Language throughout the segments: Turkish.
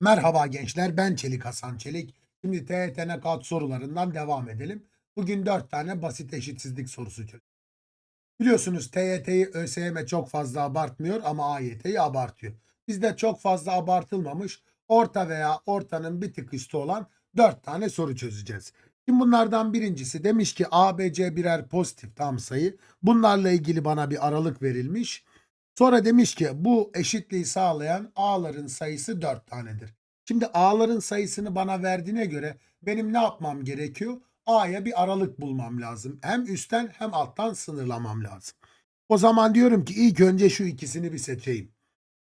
Merhaba gençler ben Çelik Hasan Çelik. Şimdi TYT Knockout sorularından devam edelim. Bugün 4 tane basit eşitsizlik sorusu çözeceğiz. Biliyorsunuz TYT'yi ÖSYM çok fazla abartmıyor ama AYT'yi abartıyor. Bizde çok fazla abartılmamış orta veya ortanın bir tık üstü olan 4 tane soru çözeceğiz. Şimdi bunlardan birincisi demiş ki ABC birer pozitif tam sayı. Bunlarla ilgili bana bir aralık verilmiş. Sonra demiş ki bu eşitliği sağlayan A'ların sayısı 4 tanedir. Şimdi A'ların sayısını bana verdiğine göre benim ne yapmam gerekiyor? A'ya bir aralık bulmam lazım. Hem üstten hem alttan sınırlamam lazım. O zaman diyorum ki ilk önce şu ikisini bir seçeyim.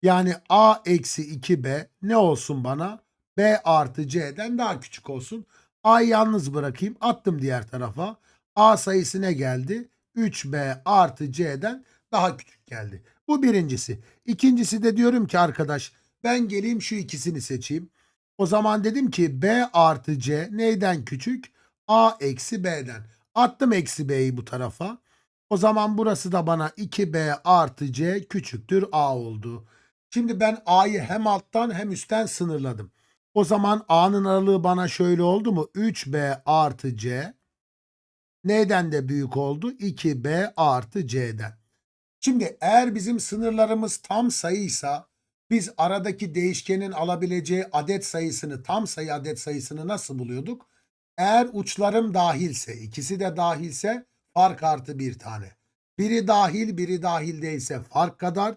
Yani A eksi 2B ne olsun bana? B artı C'den daha küçük olsun. A'yı yalnız bırakayım. Attım diğer tarafa. A sayısı ne geldi? 3B artı C'den daha küçük geldi. Bu birincisi. İkincisi de diyorum ki arkadaş ben geleyim şu ikisini seçeyim. O zaman dedim ki B artı C neyden küçük? A eksi B'den. Attım eksi B'yi bu tarafa. O zaman burası da bana 2B artı C küçüktür A oldu. Şimdi ben A'yı hem alttan hem üstten sınırladım. O zaman A'nın aralığı bana şöyle oldu mu? 3B artı C neyden de büyük oldu? 2B artı C'den. Şimdi eğer bizim sınırlarımız tam sayıysa biz aradaki değişkenin alabileceği adet sayısını tam sayı adet sayısını nasıl buluyorduk? Eğer uçlarım dahilse ikisi de dahilse fark artı bir tane. Biri dahil biri dahil değilse fark kadar.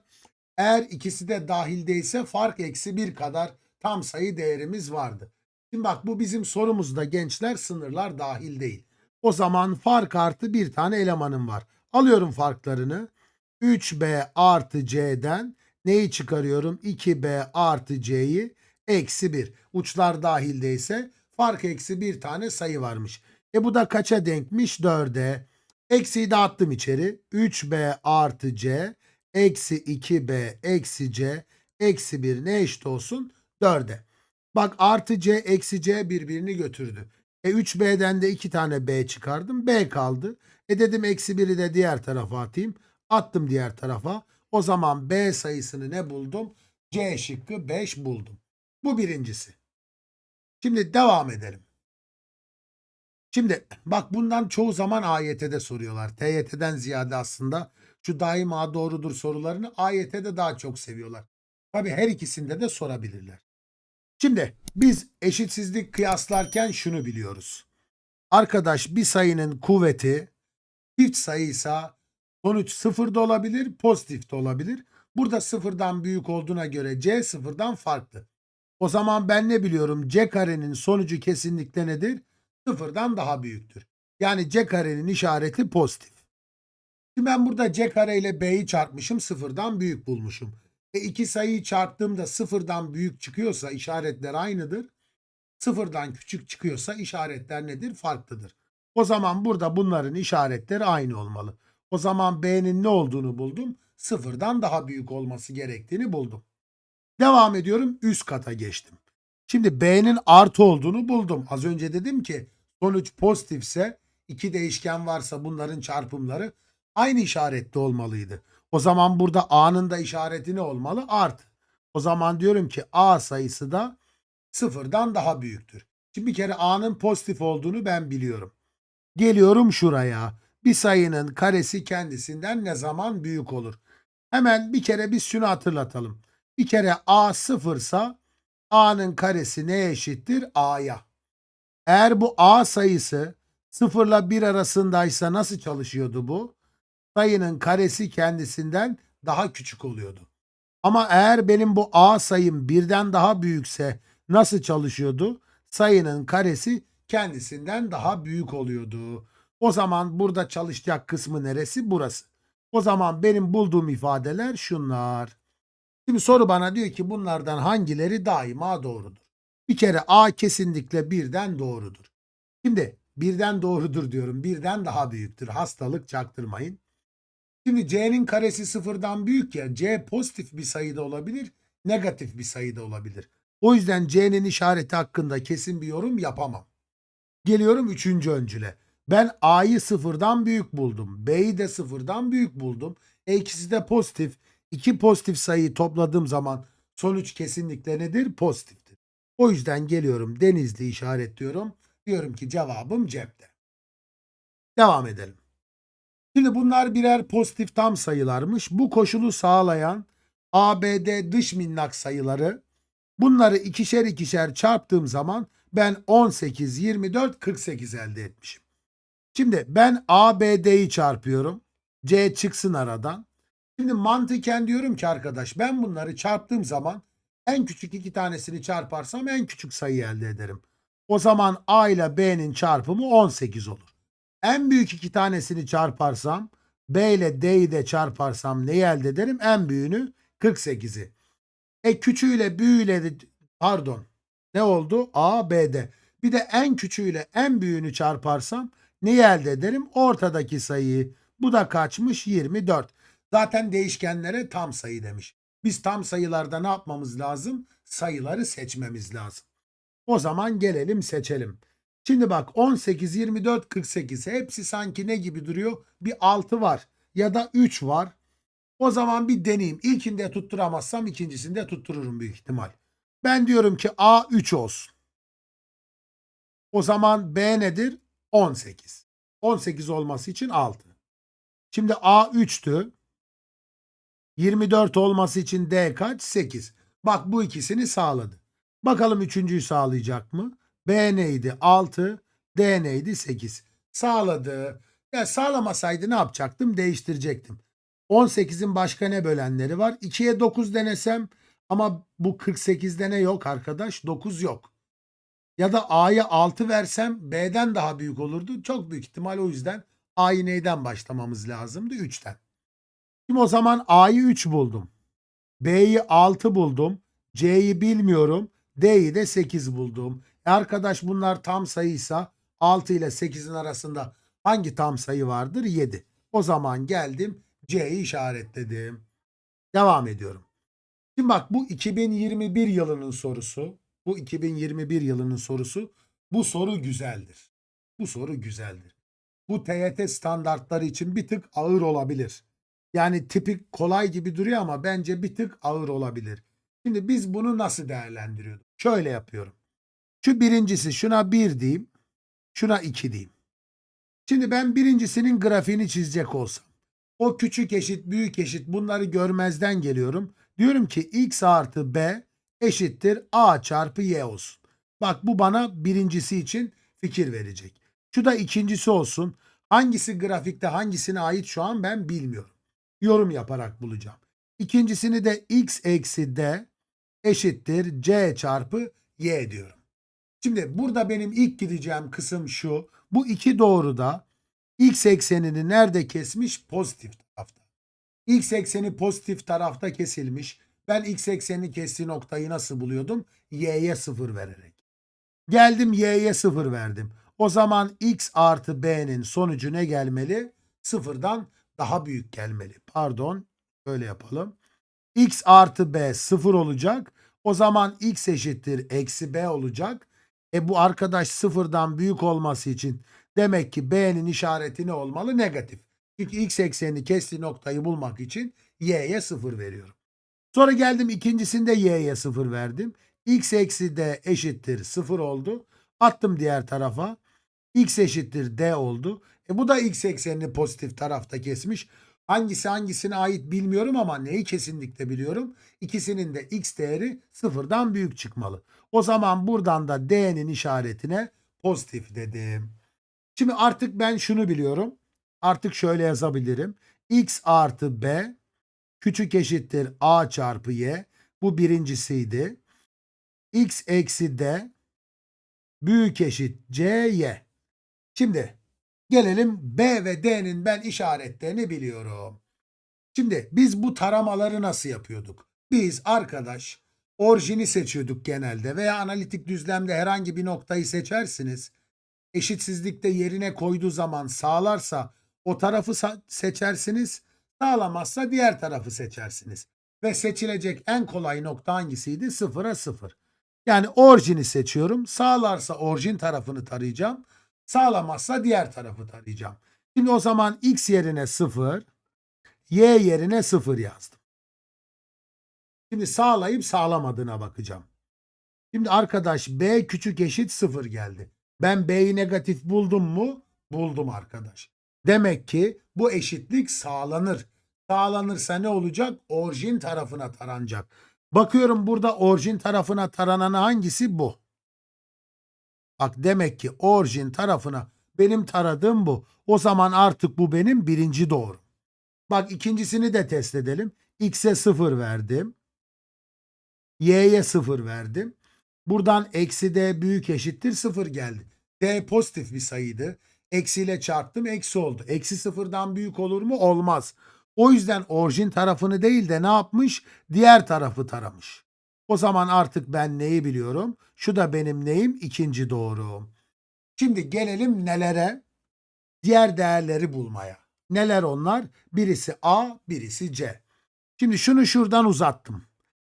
Eğer ikisi de dahil değilse fark eksi bir kadar tam sayı değerimiz vardı. Şimdi bak bu bizim sorumuzda gençler sınırlar dahil değil. O zaman fark artı bir tane elemanım var. Alıyorum farklarını. 3b artı c'den neyi çıkarıyorum? 2b artı c'yi eksi 1. Uçlar dahildeyse fark eksi bir tane sayı varmış. E bu da kaça denkmiş? 4'e. Eksiyi de attım içeri. 3b artı c eksi 2b eksi c eksi 1 ne eşit olsun? 4'e. Bak artı c eksi c birbirini götürdü. E 3b'den de 2 tane b çıkardım. b kaldı. E dedim eksi 1'i de diğer tarafa atayım. Attım diğer tarafa. O zaman B sayısını ne buldum? C şıkkı 5 buldum. Bu birincisi. Şimdi devam edelim. Şimdi bak bundan çoğu zaman AYT'de soruyorlar. TYT'den ziyade aslında şu daima doğrudur sorularını AYT'de daha çok seviyorlar. Tabi her ikisinde de sorabilirler. Şimdi biz eşitsizlik kıyaslarken şunu biliyoruz. Arkadaş bir sayının kuvveti çift sayıysa Sonuç sıfır da olabilir, pozitif de olabilir. Burada sıfırdan büyük olduğuna göre C sıfırdan farklı. O zaman ben ne biliyorum? C karenin sonucu kesinlikle nedir? Sıfırdan daha büyüktür. Yani C karenin işareti pozitif. Şimdi ben burada C kare ile B'yi çarpmışım sıfırdan büyük bulmuşum. E iki sayıyı çarptığımda sıfırdan büyük çıkıyorsa işaretler aynıdır. Sıfırdan küçük çıkıyorsa işaretler nedir? Farklıdır. O zaman burada bunların işaretleri aynı olmalı. O zaman B'nin ne olduğunu buldum. Sıfırdan daha büyük olması gerektiğini buldum. Devam ediyorum üst kata geçtim. Şimdi B'nin artı olduğunu buldum. Az önce dedim ki sonuç pozitifse iki değişken varsa bunların çarpımları aynı işaretli olmalıydı. O zaman burada A'nın da işareti ne olmalı? Artı. O zaman diyorum ki A sayısı da sıfırdan daha büyüktür. Şimdi bir kere A'nın pozitif olduğunu ben biliyorum. Geliyorum şuraya bir sayının karesi kendisinden ne zaman büyük olur? Hemen bir kere biz şunu hatırlatalım. Bir kere a sıfırsa a'nın karesi neye eşittir? a'ya. Eğer bu a sayısı sıfırla bir arasındaysa nasıl çalışıyordu bu? Sayının karesi kendisinden daha küçük oluyordu. Ama eğer benim bu a sayım birden daha büyükse nasıl çalışıyordu? Sayının karesi kendisinden daha büyük oluyordu. O zaman burada çalışacak kısmı neresi? Burası. O zaman benim bulduğum ifadeler şunlar. Şimdi soru bana diyor ki bunlardan hangileri daima doğrudur? Bir kere A kesinlikle birden doğrudur. Şimdi birden doğrudur diyorum. Birden daha büyüktür. Hastalık çaktırmayın. Şimdi C'nin karesi sıfırdan büyük ya. C pozitif bir sayıda olabilir. Negatif bir sayıda olabilir. O yüzden C'nin işareti hakkında kesin bir yorum yapamam. Geliyorum üçüncü öncüle. Ben A'yı sıfırdan büyük buldum. B'yi de sıfırdan büyük buldum. E ikisi de pozitif. İki pozitif sayıyı topladığım zaman sonuç kesinlikle nedir? Pozitiftir. O yüzden geliyorum Denizli işaretliyorum. Diyorum ki cevabım cepte. Devam edelim. Şimdi bunlar birer pozitif tam sayılarmış. Bu koşulu sağlayan ABD dış minnak sayıları bunları ikişer ikişer çarptığım zaman ben 18, 24, 48 elde etmişim. Şimdi ben ABD'yi çarpıyorum. C çıksın aradan. Şimdi mantıken diyorum ki arkadaş ben bunları çarptığım zaman en küçük iki tanesini çarparsam en küçük sayıyı elde ederim. O zaman A ile B'nin çarpımı 18 olur. En büyük iki tanesini çarparsam B ile D'yi de çarparsam neyi elde ederim? En büyüğünü 48'i. E küçüğüyle büyüğüyle de pardon ne oldu? A, B'de. Bir de en küçüğüyle en büyüğünü çarparsam neyi elde ederim? Ortadaki sayıyı. Bu da kaçmış? 24. Zaten değişkenlere tam sayı demiş. Biz tam sayılarda ne yapmamız lazım? Sayıları seçmemiz lazım. O zaman gelelim seçelim. Şimdi bak 18, 24, 48 hepsi sanki ne gibi duruyor? Bir 6 var ya da 3 var. O zaman bir deneyeyim. İlkinde tutturamazsam ikincisinde tuttururum büyük ihtimal. Ben diyorum ki A 3 olsun. O zaman B nedir? 18. 18 olması için 6. Şimdi A 3'tü. 24 olması için D kaç? 8. Bak bu ikisini sağladı. Bakalım üçüncüyü sağlayacak mı? B neydi? 6. D neydi? 8. Sağladı. Ya sağlamasaydı ne yapacaktım? Değiştirecektim. 18'in başka ne bölenleri var? 2'ye 9 denesem ama bu 48'de ne yok arkadaş? 9 yok. Ya da A'ya 6 versem B'den daha büyük olurdu. Çok büyük ihtimal o yüzden A'yı neyden başlamamız lazımdı? 3'ten. Şimdi o zaman A'yı 3 buldum. B'yi 6 buldum. C'yi bilmiyorum. D'yi de 8 buldum. E arkadaş bunlar tam sayıysa 6 ile 8'in arasında hangi tam sayı vardır? 7. O zaman geldim C'yi işaretledim. Devam ediyorum. Şimdi bak bu 2021 yılının sorusu. Bu 2021 yılının sorusu. Bu soru güzeldir. Bu soru güzeldir. Bu TYT standartları için bir tık ağır olabilir. Yani tipik kolay gibi duruyor ama bence bir tık ağır olabilir. Şimdi biz bunu nasıl değerlendiriyorduk? Şöyle yapıyorum. Şu birincisi şuna 1 diyeyim. Şuna 2 diyeyim. Şimdi ben birincisinin grafiğini çizecek olsam. O küçük eşit, büyük eşit bunları görmezden geliyorum. Diyorum ki x artı b eşittir a çarpı y olsun. Bak bu bana birincisi için fikir verecek. Şu da ikincisi olsun. Hangisi grafikte hangisine ait şu an ben bilmiyorum. Yorum yaparak bulacağım. İkincisini de x eksi d eşittir c çarpı y diyorum. Şimdi burada benim ilk gideceğim kısım şu. Bu iki doğruda x eksenini nerede kesmiş? Pozitif tarafta. X ekseni pozitif tarafta kesilmiş. Ben x eksenini kestiği noktayı nasıl buluyordum? Y'ye 0 vererek. Geldim y'ye 0 verdim. O zaman x artı b'nin sonucu ne gelmeli? Sıfırdan daha büyük gelmeli. Pardon. Böyle yapalım. x artı b 0 olacak. O zaman x eşittir eksi b olacak. E bu arkadaş sıfırdan büyük olması için demek ki b'nin işareti ne olmalı? Negatif. Çünkü x eksenini kestiği noktayı bulmak için y'ye 0 veriyorum. Sonra geldim ikincisinde y'ye 0 verdim. x eksi d eşittir 0 oldu. Attım diğer tarafa. x eşittir d oldu. E bu da x eksenini pozitif tarafta kesmiş. Hangisi hangisine ait bilmiyorum ama neyi kesinlikle biliyorum. İkisinin de x değeri sıfırdan büyük çıkmalı. O zaman buradan da d'nin işaretine pozitif dedim. Şimdi artık ben şunu biliyorum. Artık şöyle yazabilirim. x artı b küçük eşittir a çarpı y. Bu birincisiydi. x eksi d büyük eşit c y. Şimdi gelelim b ve d'nin ben işaretlerini biliyorum. Şimdi biz bu taramaları nasıl yapıyorduk? Biz arkadaş orijini seçiyorduk genelde veya analitik düzlemde herhangi bir noktayı seçersiniz. Eşitsizlikte yerine koyduğu zaman sağlarsa o tarafı seçersiniz. Sağlamazsa diğer tarafı seçersiniz. Ve seçilecek en kolay nokta hangisiydi? Sıfıra sıfır. Yani orijini seçiyorum. Sağlarsa orijin tarafını tarayacağım. Sağlamazsa diğer tarafı tarayacağım. Şimdi o zaman x yerine 0, y yerine 0 yazdım. Şimdi sağlayıp sağlamadığına bakacağım. Şimdi arkadaş B küçük eşit 0 geldi. Ben B'yi negatif buldum mu? Buldum arkadaş. Demek ki bu eşitlik sağlanır. Sağlanırsa ne olacak? Orijin tarafına taranacak. Bakıyorum burada orijin tarafına taranan hangisi? Bu. Bak demek ki orijin tarafına benim taradığım bu. O zaman artık bu benim birinci doğru. Bak ikincisini de test edelim. X'e 0 verdim. Y'ye 0 verdim. Buradan eksi D büyük eşittir 0 geldi. D pozitif bir sayıydı. Eksiyle çarptım eksi oldu. Eksi sıfırdan büyük olur mu? Olmaz. O yüzden orijin tarafını değil de ne yapmış? Diğer tarafı taramış. O zaman artık ben neyi biliyorum? Şu da benim neyim? İkinci doğru. Şimdi gelelim nelere? Diğer değerleri bulmaya. Neler onlar? Birisi A, birisi C. Şimdi şunu şuradan uzattım.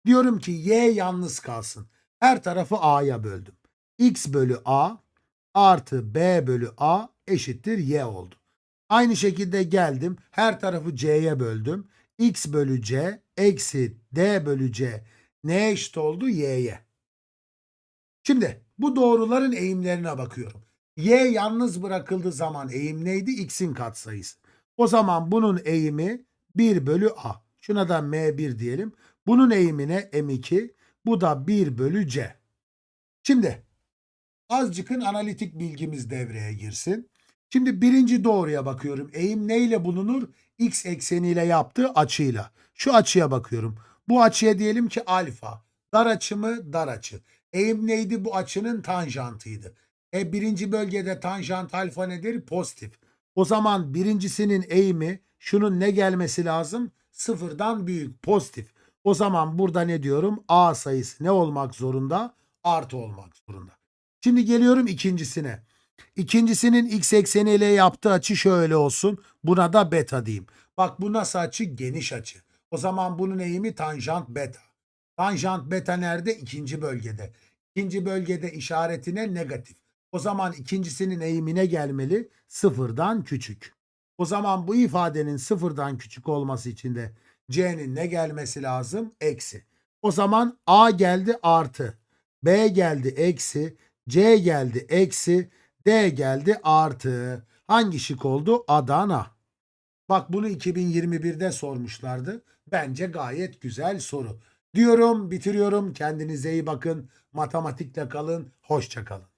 Diyorum ki Y yalnız kalsın. Her tarafı A'ya böldüm. X bölü A artı B bölü A eşittir Y oldu. Aynı şekilde geldim. Her tarafı C'ye böldüm. X bölü C eksi D bölü C neye eşit oldu? Y'ye. Şimdi bu doğruların eğimlerine bakıyorum. Y yalnız bırakıldığı zaman eğim neydi? X'in katsayısı. O zaman bunun eğimi 1 bölü A. Şuna da M1 diyelim. Bunun eğimine M2. Bu da 1 bölü C. Şimdi azıcıkın analitik bilgimiz devreye girsin. Şimdi birinci doğruya bakıyorum. Eğim neyle bulunur? X ekseniyle yaptığı açıyla. Şu açıya bakıyorum. Bu açıya diyelim ki alfa. Dar açı mı? Dar açı. Eğim neydi? Bu açının tanjantıydı. E birinci bölgede tanjant alfa nedir? Pozitif. O zaman birincisinin eğimi şunun ne gelmesi lazım? Sıfırdan büyük pozitif. O zaman burada ne diyorum? A sayısı ne olmak zorunda? Artı olmak zorunda. Şimdi geliyorum ikincisine. İkincisinin x ekseniyle yaptığı açı şöyle olsun. Buna da beta diyeyim. Bak bu nasıl açı? Geniş açı. O zaman bunun eğimi tanjant beta. Tanjant beta nerede? İkinci bölgede. İkinci bölgede işaretine negatif. O zaman ikincisinin eğimine gelmeli sıfırdan küçük. O zaman bu ifadenin sıfırdan küçük olması için de c'nin ne gelmesi lazım? Eksi. O zaman a geldi artı. B geldi eksi. C geldi eksi. D geldi artı. Hangi şık oldu? Adana. Bak bunu 2021'de sormuşlardı. Bence gayet güzel soru. Diyorum, bitiriyorum. Kendinize iyi bakın. Matematikle kalın. Hoşça kalın.